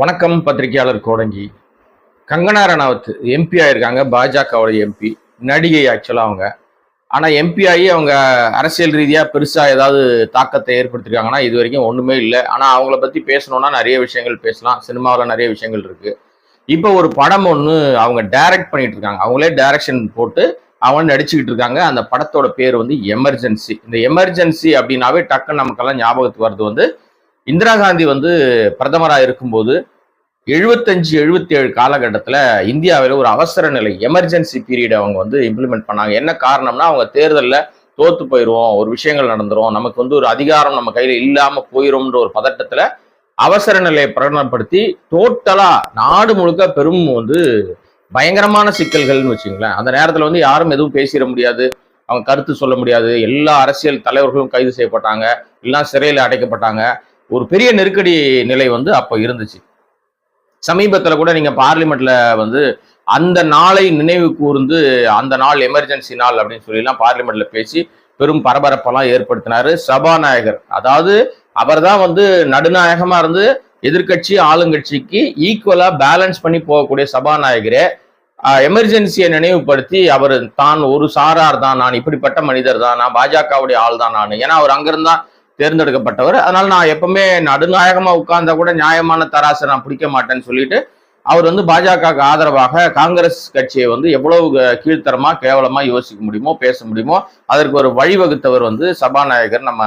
வணக்கம் பத்திரிகையாளர் கோடங்கி. கங்கனா ரணாவத் எம்பி ஆயிருக்காங்க. பாஜகவுடைய எம்பி நடிகை ஆக்சுவலாக அவங்க. ஆனால் எம்பி ஆகி அவங்க அரசியல் ரீதியாக பெருசாக ஏதாவது தாக்கத்தை ஏற்படுத்திருக்காங்கன்னா இது வரைக்கும் ஒன்றுமே இல்லை. ஆனால் அவங்கள பற்றி பேசணும்னா நிறைய விஷயங்கள் பேசலாம். சினிமாவில் நிறைய விஷயங்கள் இருக்குது இப்போ ஒரு படம் ஒன்று அவங்க டைரக்ட் பண்ணிட்டு இருக்காங்க. அவங்களே டைரக்ஷன் போட்டு அவங்க நடிச்சுக்கிட்டு இருக்காங்க. அந்த படத்தோட பேர் வந்து எமர்ஜென்சி இந்த எமர்ஜென்சி அப்படின்னாவே டக்குன்னு நமக்கெல்லாம் ஞாபகத்துக்கு வருது வந்து இந்திரா காந்தி வந்து பிரதமராக இருக்கும்போது எழுபத்தஞ்சு எழுபத்தி ஏழு காலகட்டத்தில் இந்தியாவில் ஒரு அவசர நிலை எமர்ஜென்சி பீரியட் அவங்க வந்து இம்ப்ளிமெண்ட் பண்ணாங்க. என்ன காரணம்னா அவங்க தேர்தலில் தோத்து போயிடுவோம் ஒரு விஷயங்கள் நடந்துரும் நமக்கு வந்து ஒரு அதிகாரம் நம்ம கையில் இல்லாமல் போயிடும்ன்ற ஒரு பதட்டத்தில் அவசர நிலையை பிரகடனப்படுத்தி டோட்டலாக நாடு முழுக்க பெரும் வந்து பயங்கரமான சிக்கல்கள்னு வச்சுங்களேன். அந்த நேரத்தில் வந்து யாரும் எதுவும் பேசிட முடியாது. அவங்க கருத்து சொல்ல முடியாது. எல்லா அரசியல் தலைவர்களும் கைது செய்யப்பட்டாங்க. எல்லாம் சிறையில் அடைக்கப்பட்டாங்க. ஒரு பெரிய நெருக்கடி நிலை வந்து அப்போ இருந்துச்சு. சமீபத்தில் கூட நீங்கள் பார்லிமெண்ட்டில் வந்து அந்த நாளை நினைவு கூர்ந்து அந்த நாள் எமர்ஜென்சி நாள் அப்படின்னு சொல்லிலாம் பார்லிமெண்ட்ல பேசி பெரும் பரபரப்பெல்லாம் ஏற்படுத்தினாரு சபாநாயகர். அதாவது அவர் தான் வந்து நடுநாயகமா இருந்து எதிர்க்கட்சி ஆளுங்கட்சிக்கு ஈக்குவலா பேலன்ஸ் பண்ணி போகக்கூடிய சபாநாயகரே. எமர்ஜென்சியை நினைவுபடுத்தி அவர் தான் ஒரு சாரார் தான் நான் இப்படிப்பட்ட மனிதர் தான் நான் பாஜகவுடைய ஆள் தான் நான். ஏன்னா அவர் அங்கிருந்தான் தேர்ந்தெடுக்கப்பட்டவர். அதனால நான் எப்பவுமே நடுநாயகமா உட்கார்ந்தா கூட நியாயமான தராசை நான் பிடிக்க மாட்டேன்னு சொல்லிட்டு அவர் வந்து பாஜகவுக்கு ஆதரவாக காங்கிரஸ் கட்சியை வந்து எவ்வளவு கீழ்த்தரமா கேவலமா யோசிக்க முடியுமோ பேச முடியுமோ அதற்கு ஒரு வழிவகுத்தவர் வந்து சபாநாயகர் நம்ம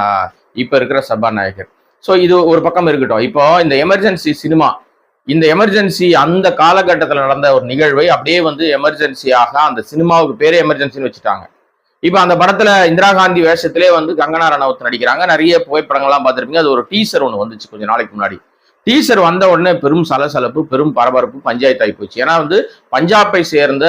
இப்ப இருக்கிற சபாநாயகர். ஸோ இது ஒரு பக்கம் இருக்கட்டும். இப்போ இந்த எமர்ஜென்சி சினிமா இந்த எமர்ஜென்சி அந்த காலகட்டத்தில் நடந்த ஒரு நிகழ்வை அப்படியே வந்து எமர்ஜென்சியாக அந்த சினிமாவுக்கு பேரே எமர்ஜென்சின்னு வச்சுட்டாங்க. இப்போ அந்த படத்துல இந்திரா காந்தி வேஷத்திலே வந்து கங்கனா ரணவத் நடிக்கிறாங்க. நிறைய புகைப்படங்கள்லாம் பார்த்துருப்பீங்க. அது ஒரு டீசர் ஒன்று வந்துச்சு கொஞ்சம் நாளைக்கு முன்னாடி. டீசர் வந்த உடனே பெரும் சலசலப்பு பெரும் பரபரப்பு பஞ்சாயத்து ஆகி போச்சு. ஏன்னா வந்து பஞ்சாபை சேர்ந்த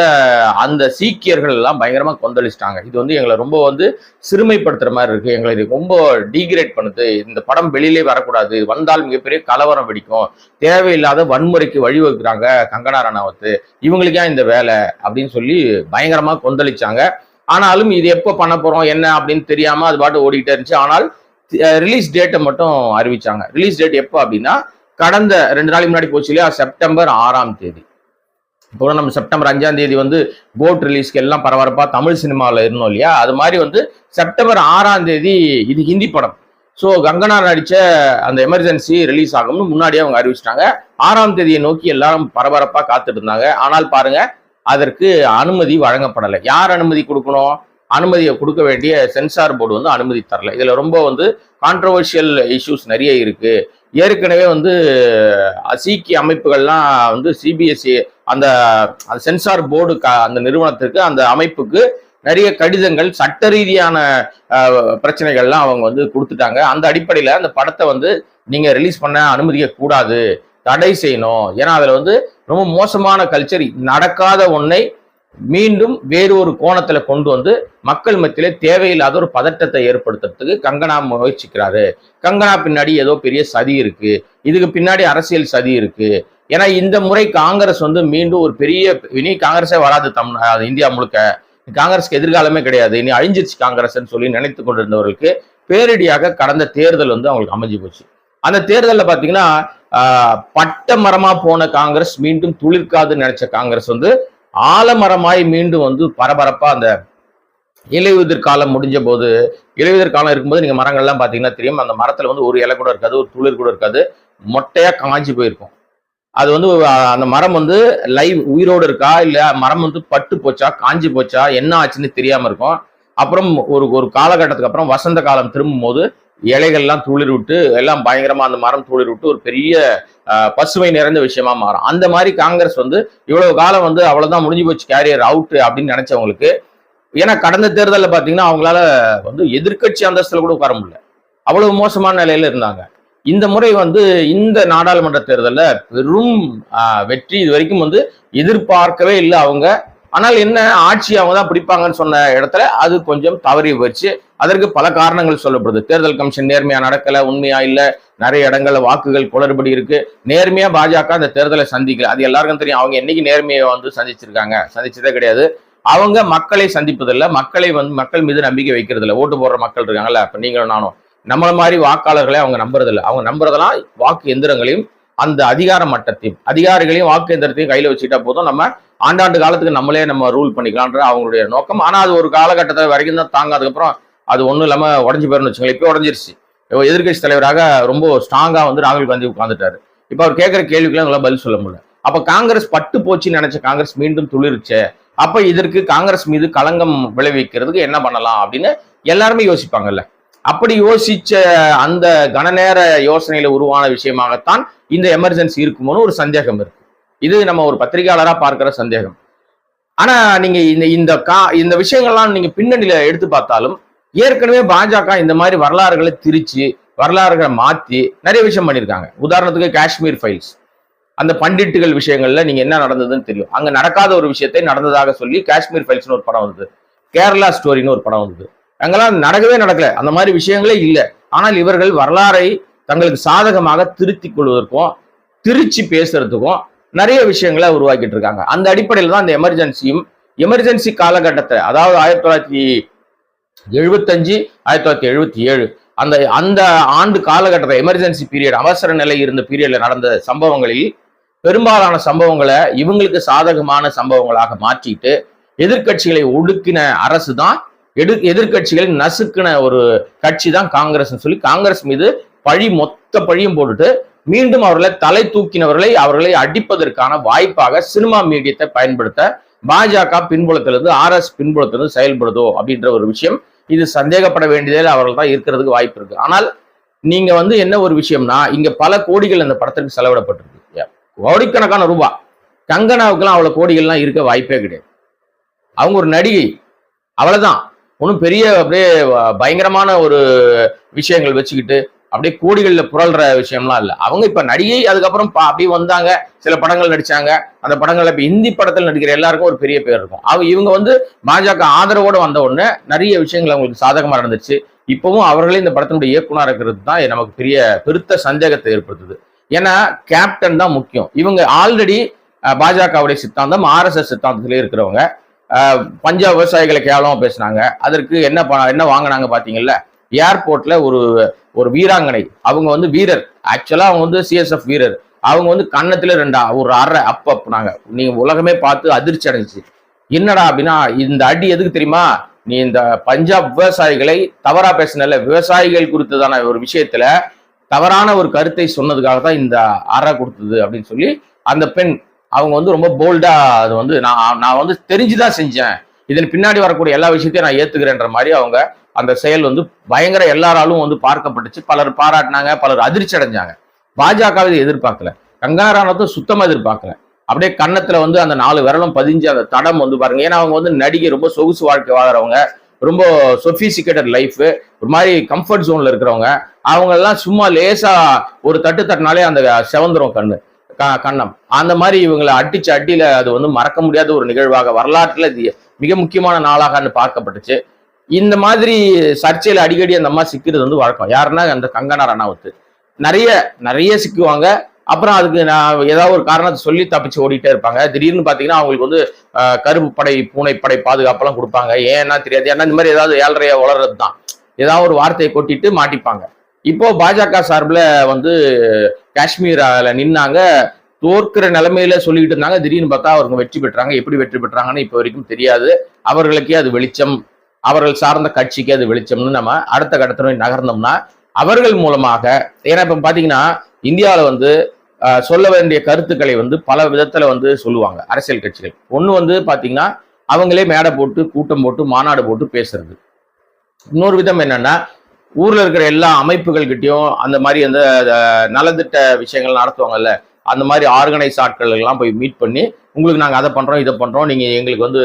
அந்த சீக்கியர்கள் எல்லாம் பயங்கரமா கொந்தளிச்சிட்டாங்க. இது வந்து எங்களை ரொம்ப வந்து சிறுமைப்படுத்துற மாதிரி இருக்கு. எங்களை இது ரொம்ப டீக்ரேட் பண்ணுது. இந்த படம் வெளியிலே வரக்கூடாது. வந்தால் மிகப்பெரிய கலவரம் வெடிக்கும். தேவையில்லாத வன்முறைக்கு வழிவகுக்கிறாங்க கங்கனா ரணாவத்து இவங்களுக்கு ஏன் இந்த வேலை அப்படின்னு சொல்லி பயங்கரமா கொந்தளிச்சாங்க. ஆனாலும் இது எப்போ பண்ண போறோம் என்ன அப்படின்னு தெரியாம அது பாட்டு ஓடிக்கிட்டே இருந்துச்சு. ஆனால் ரிலீஸ் டேட்டை மட்டும் அறிவிச்சாங்க. ரிலீஸ் டேட் எப்போ அப்படின்னா கடந்த ரெண்டு நாளைக்கு முன்னாடி போச்சு இல்லையா? செப்டம்பர் ஆறாம் தேதி. இப்போ நம்ம செப்டம்பர் அஞ்சாம் தேதி வந்து கோட் ரிலீஸ்க்கு எல்லாம் பரபரப்பா தமிழ் சினிமாவில் இருந்தோம் இல்லையா? அது மாதிரி வந்து செப்டம்பர் ஆறாம் தேதி இது ஹிந்தி படம். ஸோ கங்கனா நடித்த அந்த எமர்ஜென்சி ரிலீஸ் ஆகும்னு முன்னாடியே அவங்க அறிவிச்சிட்டாங்க. ஆறாம் தேதியை நோக்கி எல்லாரும் பரபரப்பாக காத்துட்டு இருந்தாங்க. ஆனால் பாருங்க அதற்கு அனுமதி வழங்கப்படலை. யார் அனுமதி கொடுக்கணும்? அனுமதியை கொடுக்க வேண்டிய சென்சார் போர்டு வந்து அனுமதி தரல. இதில் ரொம்ப வந்து கான்ட்ரவர்ஷியல் இஷ்யூஸ் நிறைய இருக்கு. ஏற்கனவே வந்து சீக்கிய அமைப்புகள்லாம் வந்து சிபிஎஸ்சி அந்த சென்சார் போர்டு அந்த நிறுவனத்திற்கு அந்த அமைப்புக்கு நிறைய கடிதங்கள் சட்ட ரீதியான பிரச்சனைகள்லாம் அவங்க வந்து கொடுத்துட்டாங்க. அந்த அடிப்படையில் அந்த படத்தை வந்து நீங்கள் ரிலீஸ் பண்ண அனுமதிக்க கூடாது தடை செய்யணும். ஏன்னா அதுல வந்து ரொம்ப மோசமான கல்ச்சர் நடக்காத ஒன்றை மீண்டும் வேறு ஒரு கோணத்துல கொண்டு வந்து மக்கள் மத்தியிலே தேவையில்லாத ஒரு பதட்டத்தை ஏற்படுத்துறதுக்கு கங்கனா முயற்சிக்கிறாரு. கங்கனா பின்னாடி ஏதோ பெரிய சதி இருக்கு. இதுக்கு பின்னாடி அரசியல் சதி இருக்கு. ஏன்னா இந்த முறை காங்கிரஸ் வந்து மீண்டும் ஒரு பெரிய இனி காங்கிரஸே வராது தம் இந்தியா முழுக்க. காங்கிரஸ்க்கு எதிர்காலமே கிடையாது. இனி அழிஞ்சிருச்சு காங்கிரஸ்ன்னு சொல்லி நினைத்து கொண்டிருந்தவர்களுக்கு பேரடியாக கடந்த தேர்தல் வந்து அவங்களுக்கு அமைஞ்சு போச்சு. அந்த தேர்தலில் பார்த்தீங்கன்னா பட்ட மரமா போன காங்கிரஸ் மீண்டும் துளிர்க்காதுன்னு நினைச்ச காங்கிரஸ் வந்து ஆலமரமாய் மீண்டும் வந்து பரபரப்பா அந்த இலையுதிர் காலம் முடிஞ்ச போது இலையுதிர் காலம் இருக்கும்போது நீங்க மரங்கள்லாம் பாத்தீங்கன்னா தெரியும். அந்த மரத்துல வந்து ஒரு இலை கூட இருக்காது ஒரு துளிர் கூட இருக்காது. மொட்டையா காஞ்சி போயிருக்கும். அது வந்து அந்த மரம் வந்து லைவ் உயிரோடு இருக்கா? இல்ல மரம் வந்து பட்டு போச்சா? காஞ்சி போச்சா? என்ன ஆச்சுன்னு தெரியாம இருக்கும். அப்புறம் ஒரு ஒரு காலகட்டத்துக்கு அப்புறம் வசந்த காலம் திரும்பும் போது இலைகள்லாம் துளிர் விட்டு எல்லாம் பயங்கரமா அந்த மரம் துளிர் விட்டு ஒரு பெரிய பசுமை நிறைந்த விஷயமா மாறும். அந்த மாதிரி காங்கிரஸ் வந்து இவ்வளவு காலம் வந்து அவ்வளவுதான் முடிஞ்சு போச்சு கேரியர் அவுட் அப்படின்னு நினைச்சவங்களுக்கு. ஏன்னா கடந்த தேர்தலில் பார்த்தீங்கன்னா அவங்களால வந்து எதிர்கட்சி அந்தஸ்தில் கூட உட்கார முடியல. அவ்வளவு மோசமான நிலையில இருந்தாங்க. இந்த முறை வந்து இந்த நாடாளுமன்ற தேர்தலில் பெரும் வெற்றி இது வரைக்கும் வந்து எதிர்பார்க்கவே இல்லை அவங்க. ஆனால் என்ன? ஆட்சி அவங்க தான் பிடிப்பாங்கன்னு சொன்ன இடத்துல அது கொஞ்சம் தவறி போச்சு. அதற்கு பல காரணங்கள் சொல்லப்படுது. தேர்தல் கமிஷன் நேர்மையா நடக்கல உண்மையா இல்ல நிறைய இடங்கள்ல வாக்குகள் குளறுபடி இருக்கு. நேர்மையா பாஜக அந்த தேர்தலை சந்திக்கல. அது எல்லாருக்கும் தெரியும். அவங்க என்னைக்கு நேர்மையை வந்து சந்திச்சிருக்காங்க? சந்திச்சதே கிடையாது. அவங்க மக்களை சந்திப்பதில்லை. மக்களை வந்து மக்கள் மீது நம்பிக்கை வைக்கிறது இல்லை ஓட்டு போடுற மக்கள் இருக்காங்கல்ல? இப்ப நீங்களும் நானும். நம்மள மாதிரி வாக்காளர்களை அவங்க நம்புறதில்லை. அவங்க நம்புறதெல்லாம் வாக்கு எந்திரங்களையும் அந்த அதிகார மட்டத்தையும் அதிகாரிகளையும் வாக்கு எந்திரத்தையும் கையில வச்சுட்டா போதும். நம்ம ஆண்டாண்டு காலத்துக்கு நம்மளே நம்ம ரூல் பண்ணிக்கலான்ற அவங்களுடைய நோக்கம். ஆனால் அது ஒரு காலகட்டத்தை வரைக்கும் தான் தாங்க அதுக்கப்புறம் அது ஒன்றும் இல்லாமல் உடஞ்சி போயிருன்னு வச்சுக்கோங்களேன். இப்போ உடஞ்சிருச்சு. இப்போ எதிர்க்கட்சி தலைவராக ரொம்ப ஸ்ட்ராங்காக வந்து ராகுல் காந்தி உட்காந்துட்டாரு இப்போ அவர் கேட்குற கேள்விக்கெல்லாம் எங்களால் பதில் சொல்ல முடியல. அப்போ காங்கிரஸ் பட்டு போச்சுன்னு நினச்ச காங்கிரஸ் மீண்டும் துளிர்ச்சே அப்போ இதற்கு காங்கிரஸ் மீது களங்கம் விளைவிக்கிறதுக்கு என்ன பண்ணலாம் அப்படின்னு எல்லாருமே யோசிப்பாங்கல்ல. அப்படி யோசிச்ச அந்த கனநேர யோசனையில உருவான விஷயமாகத்தான் இந்த எமர்ஜென்சி இருக்குமோன்னு ஒரு சந்தேகம் இருக்கு. இது நம்ம ஒரு பத்திரிகையாளரா பார்க்கிற சந்தேகம். ஆனா நீங்க இந்த இந்த கா இந்த விஷயங்கள்லாம் நீங்க பின்னணியில எடுத்து பார்த்தாலும் ஏற்கனவே பாஜக இந்த மாதிரி வரலாறுகளை திரிச்சு வரலாறுகளை மாத்தி நிறைய விஷயம் பண்ணியிருக்காங்க. உதாரணத்துக்கு காஷ்மீர் ஃபைல்ஸ் அந்த பண்டிட்டுகள் விஷயங்கள்ல நீங்க என்ன நடந்ததுன்னு தெரியும். அங்க நடக்காத ஒரு விஷயத்தை நடந்ததாக சொல்லி காஷ்மீர் ஃபைல்ஸ்னு ஒரு படம் வந்தது. கேரளா ஸ்டோரின்னு ஒரு படம் வந்தது. அங்கெல்லாம் நடக்கவே நடக்கல. அந்த மாதிரி விஷயங்களே இல்லை. ஆனால் இவர்கள் வரலாறை தங்களுக்கு சாதகமாக திருத்திக் கொள்வதற்கும் திருச்சி பேசுறதுக்கும் நிறைய விஷயங்களை உருவாக்கிட்டு இருக்காங்க அந்த அடிப்படையில் தான் அந்த எமர்ஜென்சியும் எமர்ஜென்சி காலகட்டத்தை அதாவது ஆயிரத்தி தொள்ளாயிரத்தி எழுபத்தஞ்சு ஆயிரத்தி தொள்ளாயிரத்தி எழுபத்தி ஏழு அந்த அந்த ஆண்டு காலகட்டத்தில் எமர்ஜென்சி பீரியட் அவசர நிலை இருந்த பீரியடில் நடந்த சம்பவங்களில் பெரும்பாலான சம்பவங்களை இவங்களுக்கு சாதகமான சம்பவங்களாக மாற்றிட்டு எதிர்க்கட்சிகளை ஒடுக்கின அரசு தான் எடு எதிர்கட்சிகளை நசுக்கின ஒரு கட்சி தான் காங்கிரஸ் சொல்லி காங்கிரஸ் மீது பழி மொத்த பழியும் போட்டுட்டு மீண்டும் அவர்களை தலை தூக்கினவர்களை அவர்களை அடிப்பதற்கான வாய்ப்பாக சினிமா மீடியத்தை பயன்படுத்த பாஜக பின்புலத்திலிருந்து ஆர் எஸ் பின்புலத்திலிருந்து செயல்படுதோ அப்படின்ற ஒரு விஷயம். இது சந்தேகப்பட வேண்டியதில் அவர்கள் தான் இருக்கிறதுக்கு வாய்ப்பு இருக்கு. ஆனால் நீங்க வந்து என்ன ஒரு விஷயம்னா இங்க பல கோடிகள் இந்த படத்திற்கு செலவிடப்பட்டிருக்கு. கோடிக்கணக்கான ரூபாய். கங்கனாவுக்குலாம் அவ்வளவு கோடிகள்லாம் இருக்க வாய்ப்பே கிடையாது. அவங்க ஒரு நடிகை. அவ்வளவுதான். ஒன்றும் பெரிய அப்படியே பயங்கரமான ஒரு விஷயங்கள் வச்சுக்கிட்டு அப்படியே கோடிகளில் புரள்ற விஷயம்லாம் இல்லை. அவங்க இப்போ நடிகை அதுக்கப்புறம் பா- அப்படியே வந்தாங்க. சில படங்கள் நடிச்சாங்க. அந்த படங்கள் இப்போ ஹிந்தி படத்தில் நடிக்கிற எல்லாருக்கும் ஒரு பெரிய பேர் இருக்கும். அவங்க இவங்க வந்து பாஜக ஆதரவோடு வந்த உடனே நிறைய விஷயங்கள் அவங்களுக்கு சாதகமாக நடந்துச்சு. இப்பவும் அவர்களே இந்த படத்தினுடைய இயக்குனர் இருக்கிறது தான் நமக்கு பெரிய பெருத்த சந்தேகத்தை ஏற்படுத்துது. ஏன்னா கேப்டன் தான் முக்கியம். இவங்க ஆல்ரெடி பாஜகவுடைய சித்தாந்தம் ஆர்எஸ்எஸ் சித்தாந்தத்திலே இருக்கிறவங்க. பஞ்சாப் விவசாயிகளை கேவலமாக பேசுனாங்க. அதற்கு என்ன ப- என்ன வாங்கினாங்க பார்த்தீங்கல்ல ஏர்போர்ட்ல ஒரு ஒரு வீராங்கனை. அவங்க வந்து வீரர். ஆக்சுவலா அவங்க வந்து சிஎஸ்எஃப் வீரர். அவங்க வந்து கன்னத்துல ரெண்டா ஒரு அரை அப் அப்னாங்க நீங்க. உலகமே பார்த்து அதிர்ச்சி அடைஞ்சிச்சு. என்னடா அப்படின்னா இந்த அடி எதுக்கு தெரியுமா? நீ இந்த பஞ்சாப் விவசாயிகளை தவறா பேசினல விவசாயிகள் குறித்ததான ஒரு விஷயத்துல தவறான ஒரு கருத்தை சொன்னதுக்காக தான் இந்த அறை கொடுத்தது அப்படின்னு சொல்லி அந்த பெண் அவங்க வந்து ரொம்ப போல்டா அது வந்து நான் நான் வந்து தெரிஞ்சுதான் செஞ்சேன். இதன் பின்னாடி வரக்கூடிய எல்லா விஷயத்தையும் நான் ஏத்துக்கிறேன்ற மாதிரி அவங்க அந்த செயல் வந்து பயங்கர எல்லாராலும் வந்து பார்க்கப்பட்டுச்சு. பலர் பாராட்டினாங்க பலர் அதிர்ச்சி அடைஞ்சாங்க. பாஜக இதை எதிர்பார்க்கல. கங்காரானத்தை சுத்தமாக எதிர்பார்க்கல. அப்படியே கன்னத்துல வந்து அந்த நாலு விரலும் பதிஞ்சு அந்த தடம் வந்து பாருங்க. ஏன்னா அவங்க வந்து நடிகை ரொம்ப சொகுசு வாழ்க்கை வாழ்றவங்க. ரொம்ப சொபிசிகேட்டட் லைஃப் ஒரு மாதிரி கம்ஃபர்ட் ஜோன்ல இருக்கிறவங்க. அவங்க எல்லாம் சும்மா லேசா ஒரு தட்டு தட்டினாலே அந்த செவந்துரும் கண்ணு க- கன்னம் அந்த மாதிரி இவங்களை அடிச்சு அடியில அது வந்து மறக்க முடியாத ஒரு நிகழ்வாக வரலாற்றுல இது மிக முக்கியமான நாளாக பார்க்கப்பட்டுச்சு. இந்த மாதிரி சர்ச்சையில் அடிக்கடி அந்த அம்மா சிக்கிறது வந்து வழக்கம். யாருன்னா அந்த கங்கனா ரணாவத்து நிறைய நிறைய சிக்குவாங்க. அப்புறம் அதுக்கு நான் ஏதாவது ஒரு காரணத்தை சொல்லி தப்பிச்சு ஓடிட்டே இருப்பாங்க. திடீர்னு பார்த்தீங்கன்னா அவங்களுக்கு வந்து கருப்பு படை பூனை படை பாதுகாப்பெல்லாம் கொடுப்பாங்க. ஏன்னா தெரியாது. ஏன்னா இந்த மாதிரி ஏதாவது ஏழரைய வளர்றது தான் ஏதாவது ஒரு வார்த்தையை கொட்டிட்டு மாட்டிப்பாங்க. இப்போ பாஜக சார்பில் வந்து காஷ்மீரால நின்னாங்க. தோற்கிற நிலைமையில சொல்லிக்கிட்டு இருந்தாங்க. திடீர்னு பார்த்தா அவங்க வெற்றி பெற்றாங்க. எப்படி வெற்றி பெற்றாங்கன்னு இப்போ வரைக்கும் தெரியாது. அவர்களுக்கே அது வெளிச்சம். அவர்கள் சார்ந்த கட்சிக்கு அது வெளிச்சம்னு நம்ம அடுத்த கட்டத்துல நகர்ந்தோம்னா அவர்கள் மூலமாக ஏன்னா இப்ப பாத்தீங்கன்னா இந்தியாவில் வந்து சொல்ல வேண்டிய கருத்துக்களை வந்து பல விதத்துல வந்து சொல்லுவாங்க அரசியல் கட்சிகள். ஒன்று வந்து பாத்தீங்கன்னா அவங்களே மேடை போட்டு கூட்டம் போட்டு மாநாடு போட்டு பேசுறது. இன்னொரு விதம் என்னன்னா ஊர்ல இருக்கிற எல்லா அமைப்புகள்கிட்டையும் அந்த மாதிரி அந்த நலந்திட்ட நலத்திட்ட விஷயங்கள் நடத்துவாங்கல்ல அந்த மாதிரி ஆர்கனைஸ் ஆட்கள் போய் மீட் பண்ணி உங்களுக்கு நாங்கள் அதை பண்ணுறோம் இதை பண்ணுறோம் நீங்கள் எங்களுக்கு வந்து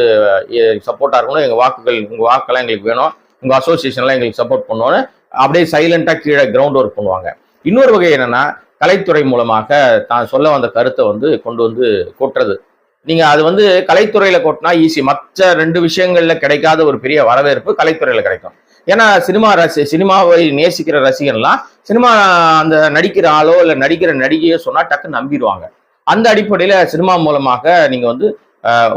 சப்போர்ட்டாக இருக்கணும். எங்கள் வாக்குகள் உங்கள் வாக்கெல்லாம் எங்களுக்கு வேணும். உங்கள் அசோசியேஷன்லாம் எங்களுக்கு சப்போர்ட் பண்ணோன்னு அப்படியே சைலண்டாக கீழே கிரவுண்ட் ஒர்க் பண்ணுவாங்க. இன்னொரு வகை என்னென்னா கலைத்துறை மூலமாக தான் சொல்ல வந்த கருத்தை வந்து கொண்டு வந்து கொட்டுறது. நீங்கள் அது வந்து கலைத்துறையில் கொட்டினா ஈஸி மற்ற ரெண்டு விஷயங்களில் கிடைக்காத ஒரு பெரிய வரவேற்பு கலைத்துறையில் கிடைக்கும். ஏன்னா சினிமா ரசி சினிமாவை நேசிக்கிற ரசிகன்லாம் சினிமா அந்த நடிக்கிற ஆளோ இல்லை நடிக்கிற நடிகையோ சொன்னால் டக்குன்னு நம்பிடுவாங்க. அந்த அடிப்படையில் சினிமா மூலமாக நீங்கள் வந்து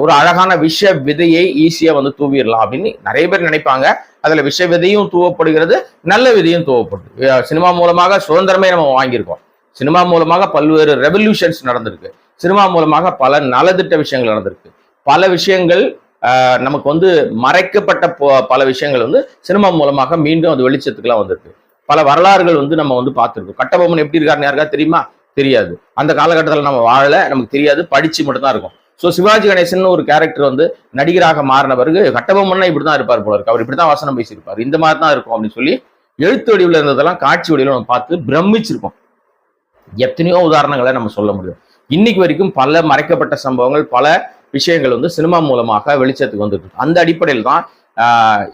ஒரு அழகான விஷ விதையை ஈஸியாக வந்து தூவிடலாம் அப்படின்னு நிறைய பேர் நினைப்பாங்க. அதில் விஷ விதையும் தூவப்படுகிறது நல்ல விதையும் தூவப்படுது. சினிமா மூலமாக சுதந்திரமே நம்ம வாங்கியிருக்கோம். சினிமா மூலமாக பல்வேறு ரெவல்யூஷன்ஸ் நடந்திருக்கு. சினிமா மூலமாக பல நலத்திட்ட விஷயங்கள் நடந்திருக்கு. பல விஷயங்கள் நமக்கு வந்து மறைக்கப்பட்ட போ- பல விஷயங்கள் வந்து சினிமா மூலமாக மீண்டும் அது வெளிச்சத்துக்குலாம் வந்திருக்கு. பல வரலாறுகள் வந்து நம்ம வந்து பார்த்துருக்கோம். கட்டபொம்மன் எப்படி இருக்காருன்னு யாருக்கா தெரியுமா? தெரியாது. அந்த காலகட்டத்தில் நம்ம வாழல நமக்கு தெரியாது. படிச்சு மட்டும்தான் இருக்கும். ஸோ சிவாஜி கணேசன் ஒரு கேரக்டர் வந்து நடிகராக மாறின பிறகு கட்டபொம்மன்னா இப்படி தான் இருப்பார் போல இருக்கு. அவர் இப்படி தான் வசனம் பேசியிருப்பார். இந்த மாதிரி தான் இருக்கும் அப்படின்னு சொல்லி எழுத்து வடிவில் இருந்ததெல்லாம் காட்சி வடிவில் நம்ம பார்த்து பிரமிச்சிருக்கோம். எத்தனையோ உதாரணங்களை நம்ம சொல்ல முடியும். இன்னைக்கு வரைக்கும் பல மறைக்கப்பட்ட சம்பவங்கள் பல விஷயங்கள் வந்து சினிமா மூலமாக வெளிச்சத்துக்கு வந்துட்டு இருக்கு. அந்த அடிப்படையில் தான்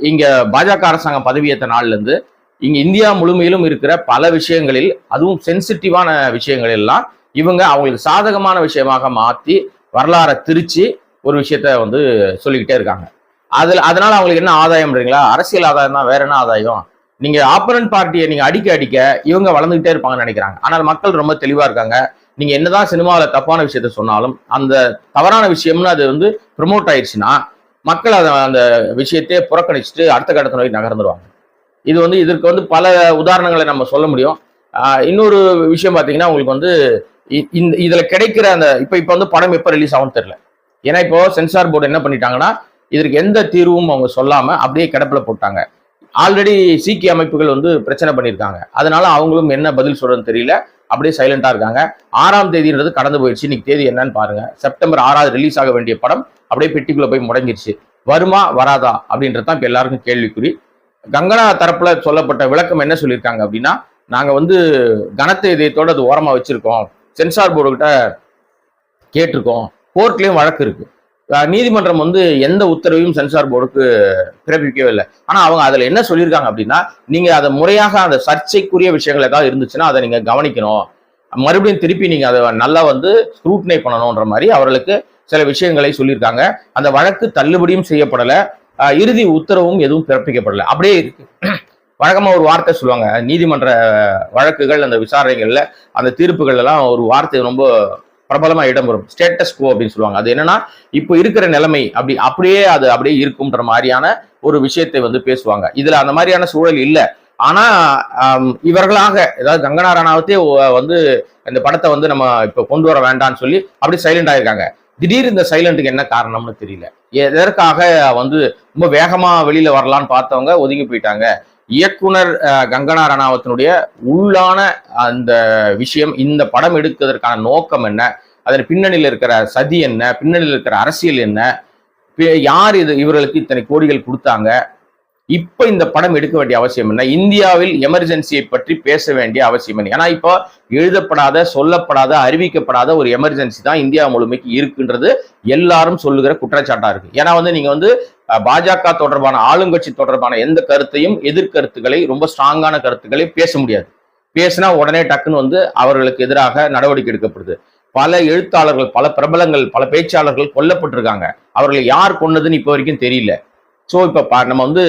இங்க பாஜக அரசாங்கம் பதவியேற்ற நாள்ல இருந்து இங்க இந்தியா முழுமையிலும் இருக்கிற பல விஷயங்களில் அதுவும் சென்சிட்டிவான விஷயங்கள் எல்லாம் இவங்க அவங்களுக்கு சாதகமான விஷயமாக மாத்தி வரலாறை திரிச்சு ஒரு விஷயத்த வந்து சொல்லிக்கிட்டே இருக்காங்க. அதில் அதனால அவங்களுக்கு என்ன ஆதாயம்ன்றீங்களா அரசியல் ஆதாயம் தான் வேற என்ன ஆதாயம்? நீங்க ஆப்பரண்ட் பார்ட்டியை நீங்க அடிக்க அடிக்க இவங்க வளர்ந்துகிட்டே இருப்பாங்கன்னு நினைக்கிறாங்க. ஆனால் மக்கள் ரொம்ப தெளிவா இருக்காங்க. நீங்க என்னதான் சினிமாவில் தப்பான விஷயத்த சொன்னாலும் அந்த தவறான விஷயம்னு அது வந்து ப்ரொமோட் ஆயிடுச்சுன்னா மக்கள் அதை அந்த விஷயத்தையே புறக்கணிச்சுட்டு அடுத்த கட்டத்தை நோக்கி நகர்ந்துருவாங்க. இது வந்து இதற்கு வந்து பல உதாரணங்களை நம்ம சொல்ல முடியும். இன்னொரு விஷயம் பார்த்தீங்கன்னா உங்களுக்கு வந்து இ- இந்த இதில் கிடைக்கிற அந்த இப்போ இப்போ வந்து படம் எப்போ ரிலீஸ் ஆகும்னு தெரில ஏன்னா இப்போ சென்சார் போர்டு என்ன பண்ணிட்டாங்கன்னா இதற்கு எந்த தீர்வும் அவங்க சொல்லாமல் அப்படியே கிடப்பில் போட்டாங்க. ஆல்ரெடி சீக்கிய அமைப்புகள் வந்து பிரச்சனை பண்ணியிருக்காங்க அதனால அவங்களும் என்ன பதில் சொல்றதுன்னு தெரியல. அப்படியே சைலண்டா இருக்காங்க. ஆறாம் தேதின்றது கடந்து போயிடுச்சு. இன்னைக்கு தேதி என்னன்னு பாருங்க. செப்டம்பர் ஆறாவது ரிலீஸ் ஆக வேண்டிய படம் அப்படியே பெட்டிக்குள்ள போய் முடங்கிடுச்சு வருமா வராதா அப்படின்றது தான் இப்போ எல்லாருக்கும் கேள்விக்குறி. கங்கனா தரப்புல சொல்லப்பட்ட விளக்கம் என்ன சொல்லியிருக்காங்க அப்படின்னா நாங்க வந்து கனத்த இதயத்தோட அது ஓரமா வச்சிருக்கோம். சென்சார் போர்டு கிட்ட கேட்டிருக்கோம். கோர்ட்லயும் வழக்கு இருக்கு. நீதிமன்றம் வந்து எந்த உத்தரவையும் சென்சார் போர்டுக்கு பிறப்பிக்கவே இல்லை. அவங்க அதில் என்ன சொல்லியிருக்காங்க அப்படின்னா நீங்கள் அதை முறையாக அந்த சர்ச்சைக்குரிய விஷயங்கள் ஏதாவது இருந்துச்சுன்னா அதை நீங்கள் கவனிக்கணும். மறுபடியும் திருப்பி நீங்க அதை நல்லா வந்து ஸ்க்ரூட்னை பண்ணணும்ன்ற மாதிரி அவர்களுக்கு சில விஷயங்களை சொல்லியிருக்காங்க. அந்த வழக்கு தள்ளுபடியும் செய்யப்படலை. இறுதி உத்தரவும் எதுவும் பிறப்பிக்கப்படலை. அப்படியே இருக்கு. வழக்கமாக ஒரு வார்த்தை சொல்லுவாங்க. நீதிமன்ற வழக்குகள் அந்த விசாரணைகள்ல அந்த தீர்ப்புகள் எல்லாம் ஒரு வார்த்தை ரொம்ப பிரபலமா இடம்பெறும் ஸ்டேட்டஸ் கோ அப்படின்னு சொல்லுவாங்க. அது என்னன்னா இப்போ இருக்கிற நிலைமை அப்படி அப்படியே அது அப்படியே இருக்கும்ன்ற மாதிரியான ஒரு விஷயத்தை வந்து பேசுவாங்க. இதுல அந்த மாதிரியான சூழல் இல்லை. ஆனா இவர்களாக ஏதாவது கங்கனா ராணாவத்தே வந்து இந்த படத்தை வந்து நம்ம இப்போ கொண்டு வர வேண்டாம்னு சொல்லி அப்படி சைலண்ட் ஆயிருக்காங்க. திடீர் இந்த சைலண்ட்டுக்கு என்ன காரணம்னு தெரியல. எதற்காக வந்து ரொம்ப வேகமா வெளியில வரலான்னு பார்த்தவங்க ஒதுங்கி போயிட்டாங்க. இயக்குனர் கங்கனா ரணாவத்தினுடைய உள்ளான அந்த விஷயம் இந்த படம் எடுக்கிறதுக்கான நோக்கம் என்ன? அதன் பின்னணியில் இருக்கிற சதி என்ன? பின்னணியில் இருக்கிற அரசியல் என்ன? பே- யார் இது? இவர்களுக்கு இத்தனை கோடிகள் கொடுத்தாங்க? இப்ப இந்த படம் எடுக்க வேண்டிய அவசியம் என்ன? இந்தியாவில் எமர்ஜென்சியை பற்றி பேச வேண்டிய அவசியம் என்ன? ஏன்னா இப்போ எழுதப்படாத சொல்லப்படாத அறிவிக்கப்படாத ஒரு எமர்ஜென்சி தான் இந்தியா முழுமைக்கு இருக்குன்றது எல்லாரும் சொல்லுகிற குற்றச்சாட்டா இருக்கு. ஏன்னா வந்து நீங்க வந்து பாஜக தொடர்பான ஆளுங்கட்சி தொடர்பான எந்த கருத்தையும் எதிர்கருத்துக்களை ரொம்ப ஸ்ட்ராங்கான கருத்துக்களை பேச முடியாது. பேசினா உடனே டக்குன்னு வந்து அவர்களுக்கு எதிராக நடவடிக்கை எடுக்கப்படுது. பல எழுத்தாளர்கள் பல பிரபலங்கள் பல பேச்சாளர்கள் கொல்லப்பட்டிருக்காங்க. அவர்களை யார் கொன்னதுன்னு இப்போ வரைக்கும் தெரியல. ஸோ இப்போ பா நம்ம வந்து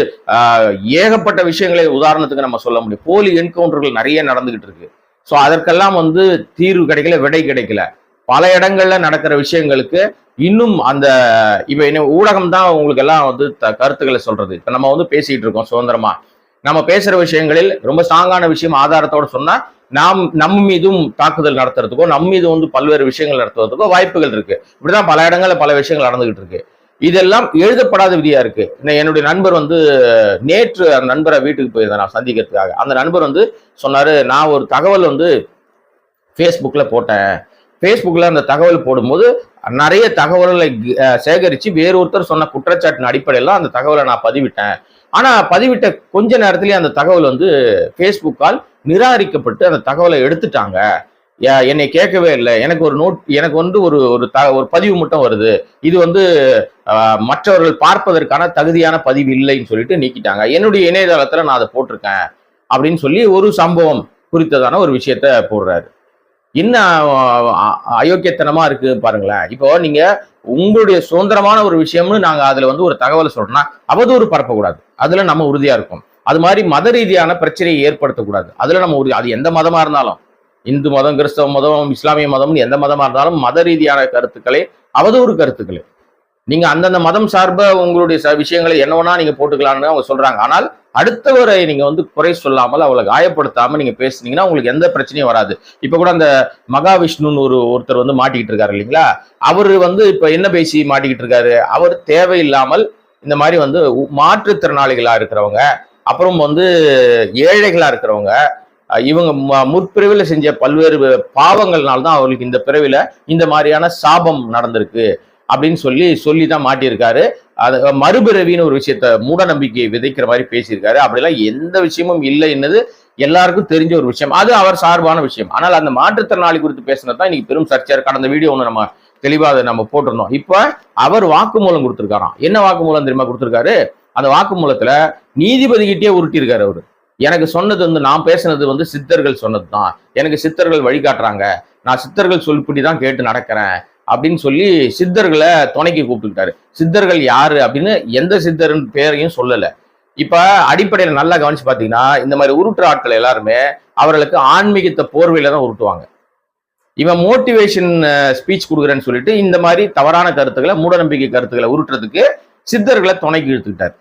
ஏகப்பட்ட விஷயங்களை உதாரணத்துக்கு நம்ம சொல்ல முடியும். போலி என்கவுண்டர்கள் நிறைய நடந்துகிட்டு இருக்கு. ஸோ அதற்கெல்லாம் வந்து தீர்வு கிடைக்கல விடை கிடைக்கல. பல இடங்கள்ல நடக்கிற விஷயங்களுக்கு இன்னும் அந்த இப்போ என்ன ஊடகம் தான் உங்களுக்கு எல்லாம் வந்து த- கருத்துக்களை சொல்றது. இப்போ நம்ம வந்து பேசிட்டு இருக்கோம் சுதந்திரமா. நம்ம பேசுற விஷயங்களில் ரொம்ப ஸ்ட்ராங்கான விஷயம் ஆதாரத்தோட சொன்னா நாம் நம் மீதும் தாக்குதல் நடத்துறதுக்கோ நம் மீது வந்து பல்வேறு விஷயங்கள் நடத்துறதுக்கோ வாய்ப்புகள் இருக்கு. இப்படிதான் பல இடங்கள்ல பல விஷயங்கள் நடந்துகிட்டு இருக்கு. இதெல்லாம் எழுதப்படாத விதியா இருக்கு. என்னுடைய நண்பர் வந்து நேற்று அந்த நண்பரை வீட்டுக்கு போயிருந்தேன் நான் சந்திக்கிறதுக்காக. அந்த நண்பர் வந்து சொன்னாரு நான் ஒரு தகவல் வந்து ஃபேஸ்புக்கில் போட்டேன். ஃபேஸ்புக்கில் அந்த தகவல் போடும்போது நிறைய தகவல்களை சேகரித்து சேகரித்து வேறொருத்தர் சொன்ன குற்றச்சாட்டின் அடிப்படையில் அந்த தகவலை நான் பதிவிட்டேன். ஆனால் பதிவிட்ட கொஞ்ச நேரத்துலேயே அந்த தகவல் வந்து ஃபேஸ்புக்கால் நிராகரிக்கப்பட்டு அந்த தகவலை எடுத்துட்டாங்க. என்னை கேட்கவே இல்லை. எனக்கு ஒரு நோட் எனக்கு வந்து ஒரு ஒரு த ஒரு பதிவு மட்டும் வருது. இது வந்து மற்றவர்கள் பார்ப்பதற்கான தகுதியான பதிவு இல்லைன்னு சொல்லிட்டு நீக்கிட்டாங்க. என்னுடைய இணையதளத்தில் நான் அதை போட்டிருக்கேன் அப்படின்னு சொல்லி ஒரு சம்பவம் குறித்ததான ஒரு விஷயத்த போடுறாரு. என்ன அயோக்கியத்தனமாக அயோக்கியத்தனமா இருக்கு பாருங்களேன். இப்போ நீங்க உங்களுடைய சுதந்திரமான ஒரு விஷயம்னு நாங்க அதுல வந்து ஒரு தகவலை சொல்றோம்னா அவதூறு பரப்பக்கூடாது. அதுல நம்ம உறுதியா இருக்கும். அது மாதிரி மத ரீதியான பிரச்சனையை ஏற்படுத்தக்கூடாது. அதுல நம்ம உறுதி அது எந்த மதமா இருந்தாலும். இந்து மதம் கிறிஸ்தவ மதம் இஸ்லாமிய மதம் எந்த மதமாக இருந்தாலும் மத ரீதியான கருத்துக்களே அவதூறு கருத்துக்களே. நீங்க அந்தந்த மதம் சார்ப உங்களுடைய ச- விஷயங்களை என்ன வேணா நீங்க போட்டுக்கலாம்னு அவங்க சொல்றாங்க. ஆனால் அடுத்தவரை நீங்க வந்து குறை சொல்லாமல் அவளை காயப்படுத்தாம நீங்க பேசுனீங்கன்னா உங்களுக்கு எந்த பிரச்சனையும் வராது. இப்ப கூட அந்த மகாவிஷ்ணுன்னு ஒரு ஒருத்தர் வந்து மாட்டிக்கிட்டு இருக்காரு இல்லைங்களா? அவர் வந்து இப்ப என்ன பேசி மாட்டிக்கிட்டு இருக்காரு? அவர் தேவையில்லாமல் இந்த மாதிரி வந்து மாற்றுத்திறனாளிகளா இருக்கிறவங்க அப்புறம் வந்து ஏழைகளா இருக்கிறவங்க இவங்க ம- முற்பிறவில செஞ்ச பல்வேறு பாவங்கள்னால்தான் அவர்களுக்கு அவங்களுக்கு இந்த பிறவில இந்த மாதிரியான சாபம் நடந்திருக்கு அப்படின்னு சொல்லி சொல்லி தான் மாட்டியிருக்காரு. அது மறுபிறவின்னு ஒரு விஷயத்த மூட நம்பிக்கையை விதைக்கிற மாதிரி பேசியிருக்காரு. அப்படிலாம் எந்த விஷயமும் இல்லை என்னது? எல்லாருக்கும் தெரிஞ்ச ஒரு விஷயம். அது அவர் சார்பான விஷயம். ஆனால் அந்த மாற்றுத்திறனாளி குறித்து பேசினது தான் இன்னைக்கு பெரும் சர்ச்சை இருக்கு. கடந்த வீடியோ ஒன்று நம்ம தெளிவாக அதை நம்ம போட்டிருந்தோம். இப்ப அவர் வாக்குமூலம் கொடுத்திருக்காராம். என்ன வாக்குமூலம் தெரியுமா கொடுத்திருக்காரு? அந்த வாக்குமூலத்துல நீதிபதிகிட்டே உருட்டியிருக்காரு அவரு. எனக்கு சொன்னது வந்து நான் பேசுனது வந்து சித்தர்கள் சொன்னது தான் எனக்கு சித்தர்கள் வழிகாட்டுறாங்க. நான் சித்தர்கள் சொல்படி தான் கேட்டு நடக்கிறேன் அப்படின்னு சொல்லி சித்தர்களை துணைக்கு கூப்பிட்டுக்கிட்டாரு. சித்தர்கள் யாரு அப்படின்னு எந்த சித்தரின் பேரையும் சொல்லலை. இப்ப அடிப்படையில் நல்லா கவனிச்சு பாத்தீங்கன்னா இந்த மாதிரி உருட்டுற ஆட்கள் எல்லாருமே அவர்களுக்கு ஆன்மீகத்தை போர்வையில தான் உருட்டுவாங்க. இவன் மோட்டிவேஷன் ஸ்பீச் கொடுக்குறேன்னு சொல்லிட்டு இந்த மாதிரி தவறான கருத்துக்களை மூடநம்பிக்கை கருத்துக்களை உருட்டுறதுக்கு சித்தர்களை துணைக்கு இழுத்துக்கிட்டார்.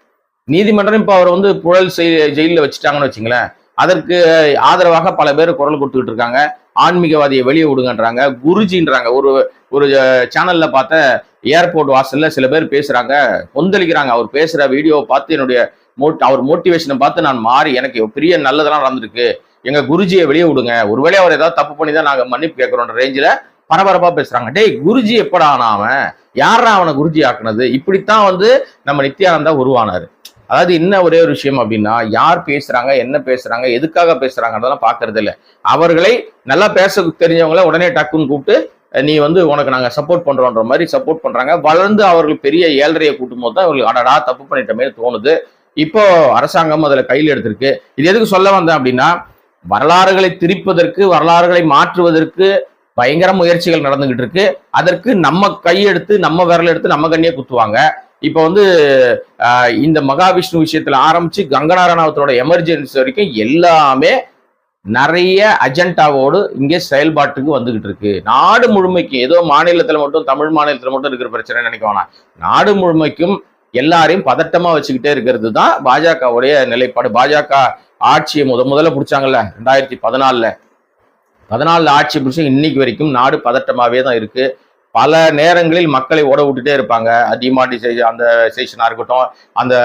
நீதிமன்றம் இப்போ அவர் வந்து புழல் ஜெயிலில் வச்சுட்டாங்கன்னு வச்சுங்களேன். அதற்கு ஆதரவாக பல பேர் குரல் கொடுத்துக்கிட்டு இருக்காங்க. ஆன்மீகவாதியை வெளியே விடுங்கன்றாங்க. குருஜின்றாங்க. ஒரு ஒரு சேனல்ல பார்த்த ஏர்போர்ட் வாசல்ல சில பேர் பேசுறாங்க. கொந்தளிக்கிறாங்க. அவர் பேசுற வீடியோவை பார்த்து என்னுடைய மோட் அவர் மோட்டிவேஷனை பார்த்து நான் மாறி எனக்கு பெரிய நல்லதெல்லாம் நடந்திருக்கு. எங்க குருஜியை வெளியே விடுங்க. ஒருவேளை அவர் ஏதாவது தப்பு பண்ணி தான் நாங்க மன்னிப்பு கேட்கிறோன்ற ரேஞ்சில் பரபரப்பா பேசுறாங்க. டேய் குருஜி எப்படா அவன்? யாரா அவனை குருஜி ஆக்குனது? இப்படித்தான் வந்து நம்ம நித்யானந்தா உருவானாரு. அதாவது என்ன ஒரே ஒரு விஷயம் அப்படின்னா யார் பேசுறாங்க என்ன பேசுறாங்க எதுக்காக பேசுறாங்கன்றதெல்லாம் பாக்குறது இல்லை அவர்களை நல்லா பேச தெரிஞ்சவங்கள உடனே டக்குன்னு கூப்பிட்டு நீ வந்து உனக்கு நாங்க சப்போர்ட் பண்றோன்ற மாதிரி சப்போர்ட் பண்றாங்க. வளர்ந்து அவர்கள் பெரிய ஏழ்றையை கூட்டும் போது தான் அவர்களுக்கு அடடா தப்பு பண்ணிட்டமே தோணுது. இப்போ அரசாங்கம் அதுல கையில் எடுத்திருக்கு. இது எதுக்கு சொல்ல வந்தேன் அப்படின்னா வரலாறுகளை திரிப்பதற்கு வரலாறுகளை மாற்றுவதற்கு பயங்கர முயற்சிகள் நடந்துகிட்டு இருக்கு. அதற்கு நம்ம கையெடுத்து நம்ம விரல் எடுத்து நம்ம கண்ணியை குத்துவாங்க. இப்போ வந்து இந்த மகாவிஷ்ணு விஷயத்துல ஆரம்பிச்சு கங்கனாரணாவத்தோட எமர்ஜென்சி வரைக்கும் எல்லாமே நிறைய அஜெண்டாவோடு இங்கே செயல்பாட்டுக்கு வந்துகிட்டு இருக்கு. நாடு முழுமைக்கும் ஏதோ மாநிலத்தில் மட்டும் தமிழ் மாநிலத்தில் மட்டும் இருக்கிற பிரச்சனை நினைக்க நாடு முழுமைக்கும் எல்லாரையும் பதட்டமா வச்சுக்கிட்டே இருக்கிறது தான் பாஜகவுடைய நிலைப்பாடு. பாஜக ஆட்சியை முத முதல்ல பிடிச்சாங்கல்ல ரெண்டாயிரத்தி பதினாலில். பதினாலில் ஆட்சி பிடிச்சி இன்னைக்கு வரைக்கும் நாடு பதட்டமாகவே தான் இருக்குது பல நேரங்களில் மக்களை ஓட விட்டுட்டே இருப்பாங்க. டிமானிசேஷன் அந்த சேஷனாக இருக்கட்டும் அந்த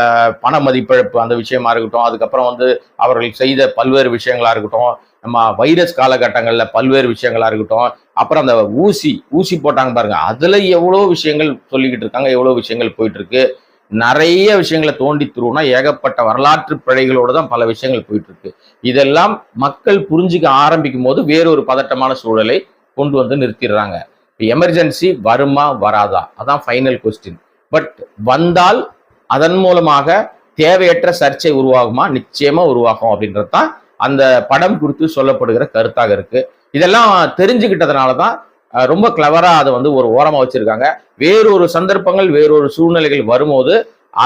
பண மதிப்பிழப்பு அந்த விஷயமா இருக்கட்டும் அதுக்கப்புறம் வந்து அவர்கள் செய்த பல்வேறு விஷயங்களா இருக்கட்டும் நம்ம வைரஸ் காலகட்டங்களில் பல்வேறு விஷயங்களா இருக்கட்டும் அப்புறம் அந்த ஊசி ஊசி போட்டாங்க பாருங்க. அதுல எவ்வளோ விஷயங்கள் சொல்லிக்கிட்டு இருக்காங்க எவ்வளோ விஷயங்கள் போயிட்டு இருக்கு நிறைய விஷயங்களை தோண்டி துருவுனா ஏகப்பட்ட வரலாற்று பிழைகளோடு தான் பல விஷயங்கள் போயிட்டு இருக்கு இதெல்லாம் மக்கள் புரிஞ்சுக்க ஆரம்பிக்கும் போது வேறொரு பதட்டமான சூழலை கொண்டு வந்து நிறுத்திடுறாங்க. எமர்ஜென்சி வருமா வராதா? அதான் ஃபைனல் கொஸ்டின் பட் வந்தால் அதன் மூலமாக தேவையற்ற சர்ச்சை உருவாகுமா? நிச்சயமா உருவாகும் அப்படின்றது தான் அந்த படம் குறித்து சொல்லப்படுகிற கருத்தாக இருக்கு. இதெல்லாம் தெரிஞ்சுக்கிட்டதுனால தான் ரொம்ப கிளவரா அதை வந்து ஒரு ஓரமா வச்சிருக்காங்க. வேறொரு சந்தர்ப்பங்கள் வேறொரு சூழ்நிலைகள் வரும்போது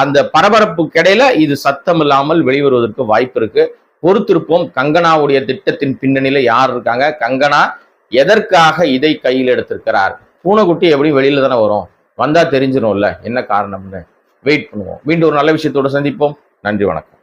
அந்த பரபரப்புக்கு கிடையில இது சத்தம் இல்லாமல் வெளிவருவதற்கு வாய்ப்பு இருக்கு. பொறுத்திருப்போம் கங்கனாவுடைய திட்டத்தின் பின்னணியில யார் இருக்காங்க? கங்கனா எதற்காக இதை கையில் எடுத்திருக்கிறார்? பூனைக்குட்டி எப்படி வெளியில தானே வரும்? வந்தா தெரிஞ்சிடும்ல என்ன காரணம்னு. வெயிட் பண்ணுவோம். மீண்டும் ஒரு நல்ல விஷயத்தோட சந்திப்போம். நன்றி வணக்கம்.